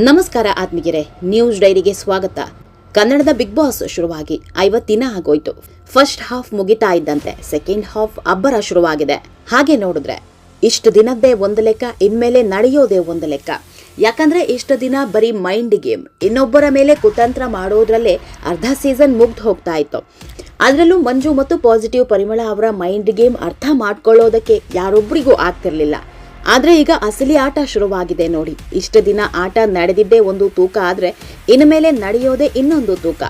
ನಮಸ್ಕಾರ ಆತ್ಮೀಗೆರೆ ನ್ಯೂಸ್ ಡೈರಿಗೆ ಸ್ವಾಗತ. ಕನ್ನಡದ ಬಿಗ್ ಬಾಸ್ ಶುರುವಾಗಿ ಐವತ್ತು ದಿನ ಆಗೋಯ್ತು. ಫಸ್ಟ್ ಹಾಫ್ ಮುಗಿತಾ ಇದ್ದಂತೆ, ಸೆಕೆಂಡ್ ಹಾಫ್ ಅಬ್ಬರ ಶುರುವಾಗಿದೆ. ಹಾಗೆ ನೋಡಿದ್ರೆ, ಇಷ್ಟು ದಿನದ್ದೇ ಒಂದು ಲೆಕ್ಕ, ಇನ್ಮೇಲೆ ನಡೆಯೋದೇ ಒಂದು ಲೆಕ್ಕ. ಯಾಕಂದ್ರೆ ಇಷ್ಟು ದಿನ ಬರೀ ಮೈಂಡ್ ಗೇಮ್, ಇನ್ನೊಬ್ಬರ ಮೇಲೆ ಕುತಂತ್ರ ಮಾಡೋದ್ರಲ್ಲೇ ಅರ್ಧ ಸೀಸನ್ ಮುಗ್ದು ಹೋಗ್ತಾ ಇತ್ತು. ಅದರಲ್ಲೂ ಮಂಜು ಮತ್ತು ಪಾಸಿಟಿವ್ ಪರಿಮಳ ಅವರ ಮೈಂಡ್ ಗೇಮ್ ಅರ್ಥ ಮಾಡ್ಕೊಳ್ಳೋದಕ್ಕೆ ಯಾರೊಬ್ಬರಿಗೂ ಆಗ್ತಿರ್ಲಿಲ್ಲ. ಆದ್ರೆ ಈಗ ಅಸಲಿ ಆಟ ಶುರುವಾಗಿದೆ ನೋಡಿ. ಇಷ್ಟು ದಿನ ಆಟ ನಡೆದಿದ್ದೇ ಒಂದು ತೂಕ ಆದ್ರೆ ಇನ್ಮೇಲೆ ನಡೆಯೋದೇ ಇನ್ನೊಂದು ತೂಕ.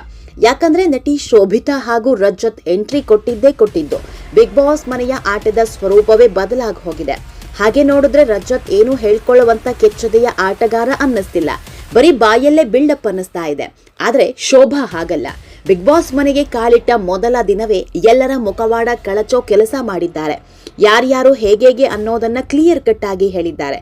ಯಾಕಂದ್ರೆ ನಟಿ ಶೋಭಿತಾ ಹಾಗೂ ರಜತ್ ಎಂಟ್ರಿ ಕೊಟ್ಟಿದ್ದೇ ಕೊಟ್ಟಿದ್ದು. ಬಿಗ್ ಬಾಸ್ ಮನೆಯ ಆಟದ ಸ್ವರೂಪವೇ ಬದಲಾಗಿ ಹೋಗಿದೆ. ಹಾಗೆ ನೋಡಿದ್ರೆ ರಜತ್ ಏನು ಹೇಳ್ಕೊಳ್ಳುವಂತ ಕೆಚ್ಚದೆಯ ಆಟಗಾರ ಅನ್ನಿಸ್ತಿಲ್ಲ. ಬರೀ ಬಾಯಲ್ಲೇ ಬಿಲ್ಡಪ್ ಅನ್ನಿಸ್ತಾ ಇದೆ. ಆದ್ರೆ ಶೋಭಾ ಹಾಗಲ್ಲ. ಬಿಗ್ ಬಾಸ್ ಮನೆಗೆ ಕಾಲಿಟ್ಟ ಮೊದಲ ದಿನವೇ ಎಲ್ಲರ ಮುಖವಾಡ ಕಳಚೋ ಕೆಲಸ ಮಾಡಿದ್ದಾರೆ. ಯಾರ್ಯಾರು ಹೇಗೆ ಅನ್ನೋದನ್ನ ಕ್ಲಿಯರ್ ಕಟ್ ಆಗಿ ಹೇಳಿದ್ದಾರೆ.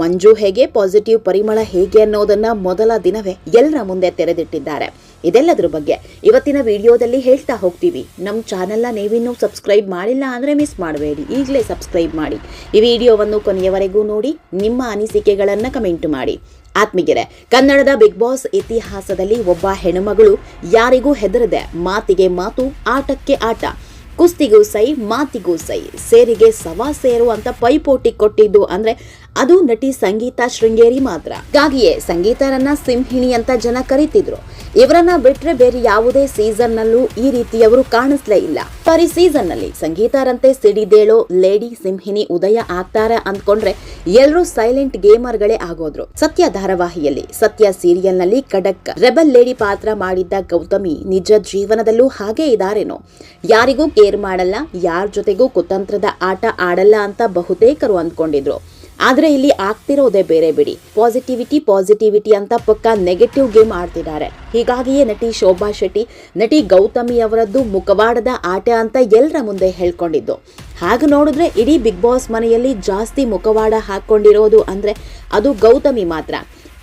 ಮಂಜು ಹೇಗೆ ಪಾಸಿಟಿವ್ ಪರಿಮಳ ಹೇಗೆ ಅನ್ನೋದನ್ನ ಮೊದಲ ದಿನವೇ ಎಲ್ಲರ ಮುಂದೆ ತೆರೆದಿಟ್ಟಿದ್ದಾರೆ. ಇದೆಲ್ಲದ್ರ ಬಗ್ಗೆ ಇವತ್ತಿನ ವಿಡಿಯೋದಲ್ಲಿ ಹೇಳ್ತಾ ಹೋಗ್ತೀವಿ. ನಮ್ಮ ಚಾನೆಲ್ನ ನೀವಿನ್ನೂ ಸಬ್ಸ್ಕ್ರೈಬ್ ಮಾಡಿಲ್ಲ ಅಂದರೆ ಮಿಸ್ ಮಾಡಬೇಡಿ. ಈಗಲೇ ಸಬ್ಸ್ಕ್ರೈಬ್ ಮಾಡಿ. ಈ ವಿಡಿಯೋವನ್ನು ಕೊನೆಯವರೆಗೂ ನೋಡಿ, ನಿಮ್ಮ ಅನಿಸಿಕೆಗಳನ್ನು ಕಮೆಂಟ್ ಮಾಡಿ. ಆತ್ಮೀಗೆರೆ ಕನ್ನಡದ ಬಿಗ್ ಬಾಸ್ ಇತಿಹಾಸದಲ್ಲಿ ಒಬ್ಬ ಹೆಣ್ಣುಮಗಳು ಯಾರಿಗೂ ಹೆದರದೆ ಮಾತಿಗೆ ಮಾತು, ಆಟಕ್ಕೆ ಆಟ ಕುಸ್ತಿಗೂ ಸೈ ಮಾತಿಗೂ ಸೈ. ಸೇರಿಗೆ ಸವಾ ಸೇರು ಅಂತ ಪೈಪೋಟಿ ಕೊಟ್ಟಿದ್ದು ಅಂದ್ರೆ ಅದು ನಟಿ ಸಂಗೀತ ಶೃಂಗೇರಿ ಮಾತ್ರ. ಹಾಗಾಗಿಯೇ ಸಂಗೀತರನ್ನ ಸಿಂಹಿಣಿ ಅಂತ ಜನ ಕರೀತಿದ್ರು. ಇವರನ್ನ ಬಿಟ್ರೆ ಬೇರೆ ಯಾವುದೇ ಸೀಸನ್ ನಲ್ಲೂ ಈ ರೀತಿಯವರು ಕಾಣಿಸ್ಲೇ ಇಲ್ಲ. ಸಾರಿ ಸೀಸನ್ನಲ್ಲಿ ಸಂಗೀತರಂತೆ ಸಿಡಿದೇಳೋ ಲೇಡಿ ಸಿಂಹಿಣಿ ಉದಯ ಆಗ್ತಾರ ಅಂದ್ಕೊಂಡ್ರೆ ಎಲ್ಲರೂ ಸೈಲೆಂಟ್ ಗೇಮರ್ ಗಳೇ ಆಗೋದ್ರು. ಸತ್ಯ ಧಾರಾವಾಹಿಯಲ್ಲಿ ಸತ್ಯ ಸೀರಿಯಲ್ನಲ್ಲಿ ಖಡಕ್ ರೆಬಲ್ ಲೇಡಿ ಪಾತ್ರ ಮಾಡಿದ್ದ ಗೌತಮಿ ನಿಜ ಜೀವನದಲ್ಲೂ ಹಾಗೆ ಇದಾರೇನೋ. ಯಾರಿಗೂ ಕೇರ್ ಮಾಡಲ್ಲ, ಯಾರ ಜೊತೆಗೂ ಕುತಂತ್ರದ ಆಟ ಆಡಲ್ಲ ಅಂತ ಬಹುತೇಕರು ಅಂದ್ಕೊಂಡಿದ್ರು. ಆದ್ರೆ ಇಲ್ಲಿ ಆಗ್ತಿರೋದೇ ಬೇರೆ ಬಿಡಿ. ಪಾಸಿಟಿವಿಟಿ ಪಾಸಿಟಿವಿಟಿ ಅಂತ ಪಕ್ಕ ನೆಗೆಟಿವ್ ಗೇಮ್ ಆಡ್ತಿದ್ದಾರೆ. ಹೀಗಾಗಿಯೇ ನಟಿ ಶೋಭಾ ಶೆಟ್ಟಿ, ನಟಿ ಗೌತಮಿ ಅವರದ್ದು ಮುಖವಾಡದ ಆಟ ಅಂತ ಎಲ್ಲರ ಮುಂದೆ ಹೇಳ್ಕೊಂಡಿದ್ದು. ಹಾಗೆ ನೋಡಿದ್ರೆ ಇಡೀ ಬಿಗ್ ಬಾಸ್ ಮನೆಯಲ್ಲಿ ಜಾಸ್ತಿ ಮುಖವಾಡ ಹಾಕೊಂಡಿರೋದು ಅಂದ್ರೆ ಅದು ಗೌತಮಿ ಮಾತ್ರ.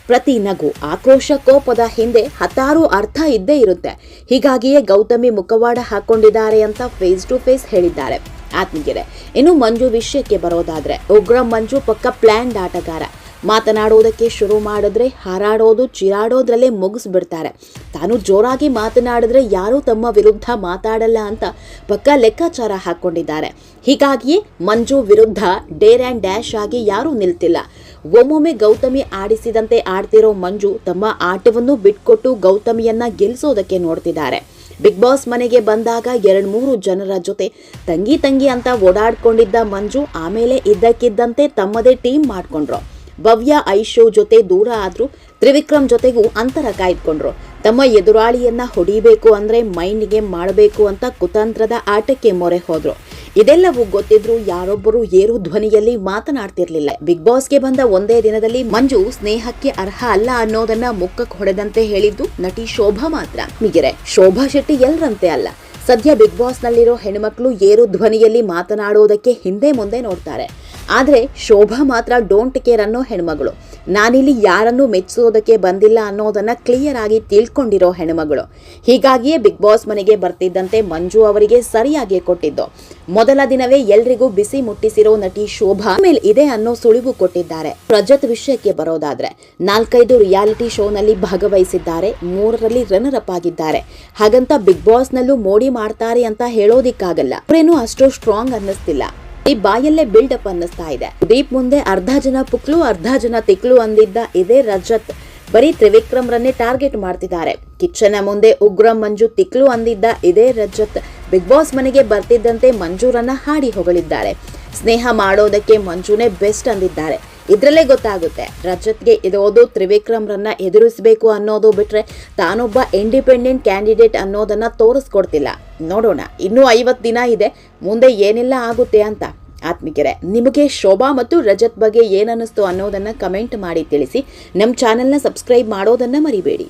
ಪ್ರತಿ ನಗು, ಆಕ್ರೋಶ, ಕೋಪದ ಹಿಂದೆ ಹತ್ತಾರು ಅರ್ಥ ಇದ್ದೇ ಇರುತ್ತೆ. ಹೀಗಾಗಿಯೇ ಗೌತಮಿ ಮುಖವಾಡ ಹಾಕೊಂಡಿದ್ದಾರೆ ಅಂತ ಫೇಸ್ ಟು ಫೇಸ್ ಹೇಳಿದ್ದಾರೆ. ಆತ್ಮೀಗೆರೆ ಇನ್ನು ಮಂಜು ವಿಷಯಕ್ಕೆ ಬರೋದಾದ್ರೆ, ಉಗ್ರ ಮಂಜು ಪಕ್ಕ ಪ್ಲ್ಯಾನ್ಡ್ ಆಟಗಾರ. ಮಾತನಾಡೋದಕ್ಕೆ ಶುರು ಮಾಡಿದ್ರೆ ಹಾರಾಡೋದು, ಚಿರಾಡೋದ್ರಲ್ಲೇ ಮುಗಿಸ್ಬಿಡ್ತಾರೆ. ತಾನು ಜೋರಾಗಿ ಮಾತನಾಡಿದ್ರೆ ಯಾರೂ ತಮ್ಮ ವಿರುದ್ಧ ಮಾತಾಡಲ್ಲ ಅಂತ ಪಕ್ಕ ಲೆಕ್ಕಾಚಾರ ಹಾಕೊಂಡಿದ್ದಾರೆ ಹೀಗಾಗಿಯೇ ಮಂಜು ವಿರುದ್ಧ ಡೇರ್ ಆ್ಯಂಡ್ ಡ್ಯಾಶ್ ಆಗಿ ಯಾರೂ ನಿಲ್ತಿಲ್ಲ. ಒಮ್ಮೊಮ್ಮೆ ಗೌತಮಿ ಆಡಿಸಿದಂತೆ ಆಡ್ತಿರೋ ಮಂಜು ತಮ್ಮ ಆಟವನ್ನು ಬಿಟ್ಕೊಟ್ಟು ಗೌತಮಿಯನ್ನ ಗೆಲ್ಲಿಸೋದಕ್ಕೆ ನೋಡ್ತಿದ್ದಾರೆ. ಬಿಗ್ ಬಾಸ್ ಮನೆಗೆ ಬಂದಾಗ ಎರಡ್ ಮೂರು ಜನರ ಜೊತೆ ತಂಗಿ ತಂಗಿ ಅಂತ ಓಡಾಡ್ಕೊಂಡಿದ್ದ ಮಂಜು ಆಮೇಲೆ ಇದ್ದಕ್ಕಿದ್ದಂತೆ ತಮ್ಮದೇ ಟೀಮ್ ಮಾಡ್ಕೊಂಡ್ರು. ಭವ್ಯ, ಐಶೋ ಜೊತೆ ದೂರ ಆದ್ರೂ ತ್ರಿವಿಕ್ರಮ್ ಜೊತೆಗೂ ಅಂತರ ಕಾಯ್ದುಕೊಂಡ್ರು. ತಮ್ಮ ಎದುರಾಳಿಯನ್ನ ಹೊಡಿಬೇಕು ಅಂದ್ರೆ ಮೈಂಡ್ಗೆ ಮಾಡಬೇಕು ಅಂತ ಕುತಂತ್ರದ ಆಟಕ್ಕೆ ಮೊರೆ ಹೋದ್ರು. ಇದೆಲ್ಲವೂ ಗೊತ್ತಿದ್ರು ಯಾರೊಬ್ಬರು ಏರು ಧ್ವನಿಯಲ್ಲಿ ಮಾತನಾಡ್ತಿರ್ಲಿಲ್ಲ. ಬಿಗ್ ಬಾಸ್ಗೆ ಬಂದ ಒಂದೇ ದಿನದಲ್ಲಿ ಮಂಜು ಸ್ನೇಹಕ್ಕೆ ಅರ್ಹ ಅಲ್ಲ ಅನ್ನೋದನ್ನ ಮುಖಕ್ಕೆ ಹೊಡೆದಂತೆ ಹೇಳಿದ್ದು ನಟಿ ಶೋಭಾ ಮಾತ್ರ. ಮಿಗಿರೆ ಶೋಭಾ ಶೆಟ್ಟಿ ಎಲ್ರಂತೆ ಅಲ್ಲ. ಸದ್ಯ ಬಿಗ್ ಬಾಸ್ ನಲ್ಲಿರೋ ಹೆಣ್ಮಕ್ಳು ಏರು ಧ್ವನಿಯಲ್ಲಿ ಮಾತನಾಡೋದಕ್ಕೆ ಹಿಂದೆ ಮುಂದೆ ನೋಡ್ತಾರೆ. ಆದರೆ ಶೋಭಾ ಮಾತ್ರ ಡೋಂಟ್ ಕೇರ್ ಅನ್ನೋ ಹೆಣ್ಮಗಳು. ನಾನಿಲ್ಲಿ ಯಾರನ್ನು ಮೆಚ್ಚಿಸೋದಕ್ಕೆ ಬಂದಿಲ್ಲ ಅನ್ನೋದನ್ನು ಕ್ಲಿಯರ್ ಆಗಿ ತಿಳ್ಕೊಂಡಿರೋ ಹೆಣ್ಮಗಳು. ಹೀಗಾಗಿಯೇ ಬಿಗ್ ಬಾಸ್ ಮನೆಗೆ ಬರ್ತಿದ್ದಂತೆ ಮಂಜು ಅವರಿಗೆ ಸರಿಯಾಗಿ ಕೊಟ್ಟಿದ್ದು. ಮೊದಲ ದಿನವೇ ಎಲ್ರಿಗೂ ಬಿಸಿ ಮುಟ್ಟಿಸಿರೋ ನಟಿ ಶೋಭಾ ಮೇಲೆ ಇದೆ ಅನ್ನೋ ಸುಳಿವು ಕೊಟ್ಟಿದ್ದಾರೆ. ಪ್ರಜತ್ ವಿಷಯಕ್ಕೆ ಬರೋದಾದ್ರೆ ನಾಲ್ಕೈದು ರಿಯಾಲಿಟಿ ಶೋನಲ್ಲಿ ಭಾಗವಹಿಸಿದ್ದಾರೆ, ಮೂರರಲ್ಲಿ ರನ್ನರ್ ಅಪ್ ಆಗಿದ್ದಾರೆ. ಹಾಗಂತ ಬಿಗ್ ಬಾಸ್ ನಲ್ಲೂ ಮೋಡಿ ಮಾಡ್ತಾರೆ ಅಂತ ಹೇಳೋದಿಕ್ಕಾಗಲ್ಲ. ಅವರೇನು ಅಷ್ಟು ಸ್ಟ್ರಾಂಗ್ ಅನ್ನಿಸ್ತಿಲ್ಲ. ಈ ಬಾಯಲ್ಲೇ ಬಿಲ್ಡಪ್ ಅನ್ನಿಸ್ತಾ ಇದೆ. ದೀಪ್ ಮುಂದೆ ಅರ್ಧ ಜನ ಪುಕ್ಲು, ಅರ್ಧ ಜನ ತಿಕ್ಲು ಅಂದಿದ್ದ ಇದೇ ರಜತ್ ಬರೀ ತ್ರಿವಿಕ್ರಮ್ರನ್ನೇ ಟಾರ್ಗೆಟ್ ಮಾಡ್ತಿದ್ದಾರೆ. ಕಿಚ್ಚನ ಮುಂದೆ ಉಗ್ರಂ ಮಂಜು ತಿಕ್ಲು ಅಂದಿದ್ದ ಇದೇ ರಜತ್ ಬಿಗ್ ಬಾಸ್ ಮನೆಗೆ ಬರ್ತಿದ್ದಂತೆ ಮಂಜೂರನ್ನ ಹಾಡಿ ಹೊಗಳಿದ್ದಾರೆ. ಸ್ನೇಹ ಮಾಡೋದಕ್ಕೆ ಮಂಜುನೇ ಬೆಸ್ಟ್ ಅಂದಿದ್ದಾರೆ. ಇದ್ರಲ್ಲೇ ಗೊತ್ತಾಗುತ್ತೆ. ರಜತ್ಗೆ ಇದೋದು ತ್ರಿವಿಕ್ರಮ್ರನ್ನ ಎದುರಿಸಬೇಕು ಅನ್ನೋದು ಬಿಟ್ರೆ ತಾನೊಬ್ಬ ಇಂಡಿಪೆಂಡೆಂಟ್ ಕ್ಯಾಂಡಿಡೇಟ್ ಅನ್ನೋದನ್ನ ತೋರಿಸ್ಕೊಡ್ತಿಲ್ಲ. ನೋಡೋಣ, ಇನ್ನೂ ಐವತ್ತು ದಿನ ಇದೆ, ಮುಂದೆ ಏನೆಲ್ಲ ಆಗುತ್ತೆ ಅಂತ. ಆತ್ಮಿಕರೆ, ನಿಮಗೆ ಶೋಭಾ ಮತ್ತು ರಜತ್ ಬಗ್ಗೆ ಏನನ್ನಿಸ್ತು ಅನ್ನೋದನ್ನು ಕಮೆಂಟ್ ಮಾಡಿ ತಿಳಿಸಿ. ನಮ್ಮ ಚಾನೆಲ್ನ ಸಬ್ಸ್ಕ್ರೈಬ್ ಮಾಡೋದನ್ನು ಮರಿಬೇಡಿ.